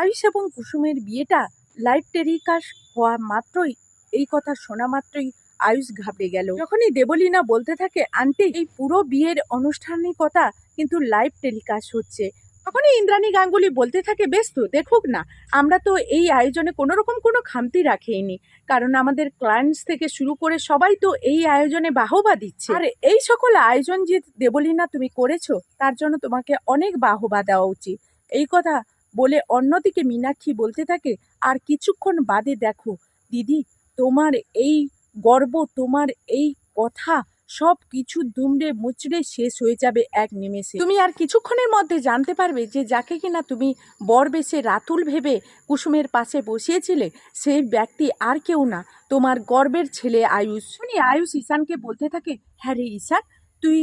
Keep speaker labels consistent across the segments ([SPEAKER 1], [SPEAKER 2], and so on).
[SPEAKER 1] আয়ুষ এবং কুসুমের বিয়েটা লাইভ টেলিকাস্ট হওয়া মাত্রই, এই কথা শোনা মাত্রই আয়ুষ ঘাবড়ে গেল। যখনই দেবলীনা বলতে থাকে, আন্টি, এই পুরো বিয়ের আনুষ্ঠানিকতা কিন্তু লাইভ টেলিকাস্ট হচ্ছে। তখনই ইন্দ্রাণী গাঙ্গুলি বলতে থাকে, বেশ তো, দেখুক না, আমরা তো এই আয়োজনে কোনো রকম কোনো খামতি রাখিনি কারণ আমাদের ক্লায়েন্টস থেকে শুরু করে সবাই তো এই আয়োজনে বাহবা দিচ্ছে। আর, এই সকল আয়োজন যে দেবলীনা তুমি করেছ, তার জন্য তোমাকে অনেক বাহবা দেওয়া উচিত। এই কথা বলে অন্যদিকে মীনাক্ষী বলতে থাকে, আর কিছুক্ষণ বাদে দেখো, দিদি, তোমার এই গর্ব, তোমার এই কথা সব কিছু দুমড়ে মুচড়ে শেষ হয়ে যাবে এক নিমেষে। তুমি আর কিছুক্ষণের মধ্যে জানতে পারবে যে যাকে কিনা তুমি বর বেশে রাতুল ভেবে কুসুমের পাশে বসিয়েছিলে, সেই ব্যক্তি আর কেউ না, তোমার গর্বের ছেলে আয়ুষ। উনি আয়ুষ ঈশানকে বলতে থাকে হ্যাঁ রে ঈশান, তুই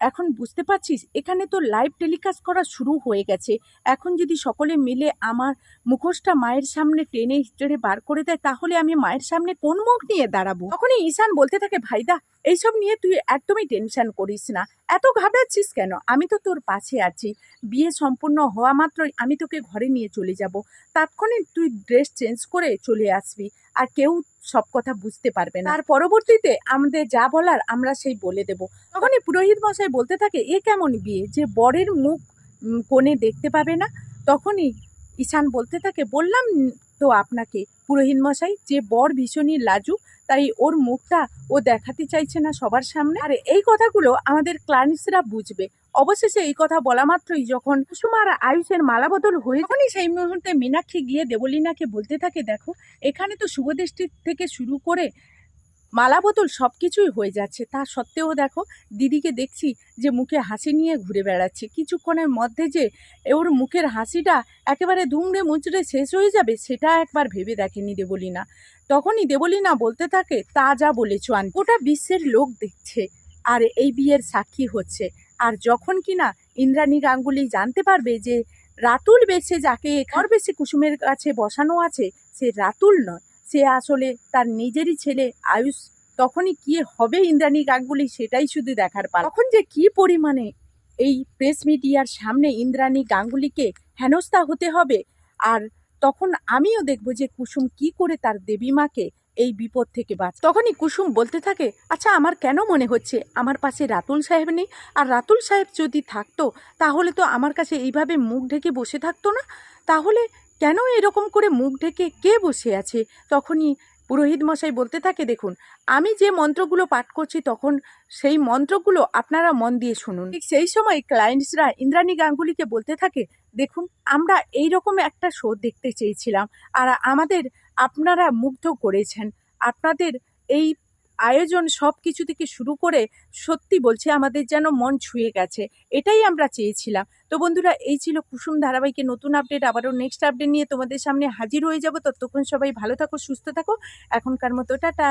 [SPEAKER 1] এখন বুঝতে পারছিস, এখানে তো লাইভ টেলিকাস্ট করা শুরু হয়ে গেছে। এখন যদি সকলে মিলে আমার মুখোশটা মায়ের সামনে টেনে হিচড়ে বার করে দেয়, তাহলে আমি মায়ের সামনে কোন মুখ নিয়ে দাঁড়াবো? তখনই ঈশান বলতে থাকে, ভাইদা, এইসব নিয়ে তুই একদমই টেনশন করিস না। এত ঘাবড়াচ্ছিস কেন? আমি তো তোর পাশে আছি। বিয়ে সম্পূর্ণ হওয়া মাত্রই আমি তোকে ঘরে নিয়ে চলে যাব। তাৎক্ষণিক তুই ড্রেস চেঞ্জ করে চলে আসবি। আর কেউ সব কথা বুঝতে পারবে না। আর পরবর্তীতে আমাদের যা বলার আমরা সেই বলে দেব। তখনই পুরোহিত মশাই বলতে থাকে, এ কেমন বিয়ে? যে বরের মুখ কোণে দেখতে পাবে না? তখনই ঈশান বলতে থাকে, বললাম তো আপনাকে, পুরোহিত মশাই, যে বর ভীষণই লাজু তাই ওর মুখটা ও দেখাতে চাইছে না সবার সামনে। আর এই কথাগুলো আমাদের ক্লায়েন্টসরা বুঝবে। অবশেষে এই কথা বলা মাত্রই যখন সুমার আয়ুষের মালা বদল হয়ে তখনই সেই মুহূর্তে মীনাক্ষী গিয়ে দেবলীনাকে বলতে থাকে, দেখো, এখানে তো শুভদৃষ্টির থেকে শুরু করে মালা বোতল সব কিছুই হয়ে যাচ্ছে। তা সত্ত্বেও দেখো, দিদিকে দেখছি যে মুখে হাসি নিয়ে ঘুরে বেড়াচ্ছে। কিছুক্ষণের মধ্যে যে ওর মুখের হাসিটা একেবারে দুমড়ে মুচড়ে শেষ হয়ে যাবে, সেটা একবার ভেবে দেখেনি দেবলীনা। তখনই দেবলীনা বলতে থাকে, তা যা বলেছ আন গোটা বিশ্বের লোক দেখছে, আর এই বিয়ের সাক্ষী হচ্ছে। আর যখন কিনা ইন্দ্রাণী গাঙ্গুলি জানতে পারবে যে রাতুল বেশে যাকে ঘর বেশি কুসুমের কাছে বসানো আছে, সে রাতুল নয় সে আসলে তার নিজেরই ছেলে। আয়ুষ, তখনই কি হবে ইন্দ্রাণী গাঙ্গুলি সেটাই শুধু দেখার পাল। তখন যে কি পরিমাণে এই প্রেস মিডিয়ার সামনে ইন্দ্রাণী গাঙ্গুলিকে হেনস্থা হতে হবে, আর তখন আমিও দেখব যে কুসুম কি করে তার দেবীমাকে এই বিপদ থেকে বাঁচ, তখনই কুসুম বলতে থাকে আচ্ছা আমার কেন মনে হচ্ছে? আমার পাশে রাতুল সাহেব নেই। আর রাতুল সাহেব যদি থাকতো, তাহলে তো আমার কাছে এইভাবে মুখ ঢেকে বসে থাকতো না। তাহলে কেন এরকম করে মুখ ঢেকে কে বসে আছে? তখনই পুরোহিত মশাই বলতে থাকে, দেখুন, আমি যে মন্ত্রগুলো পাঠ করছি, তখন সেই মন্ত্রগুলো আপনারা মন দিয়ে শুনুন। ঠিক সেই সময় ক্লায়েন্টসরা ইন্দ্রাণী গাঙ্গুলিকে বলতে থাকে, দেখুন, আমরা এই রকম একটা শো দেখতে চেয়েছিলাম, আর আমাদের আপনারা মুগ্ধ করেছেন। আপনাদের এই আয়োজন সব কিছু থেকে শুরু করে সত্যি বলছে আমাদের যেন মন ছুঁয়ে গেছে, এটাই আমরা চেয়েছিলাম। তো বন্ধুরা, এই ছিল কুসুম ধারাবাহিকের নতুন আপডেট আবারও নেক্সট আপডেট নিয়ে তোমাদের সামনে হাজির হয়ে যাব। ততক্ষণ সবাই ভালো থাকো, সুস্থ থাকো। এখনকার মতো, টাটা।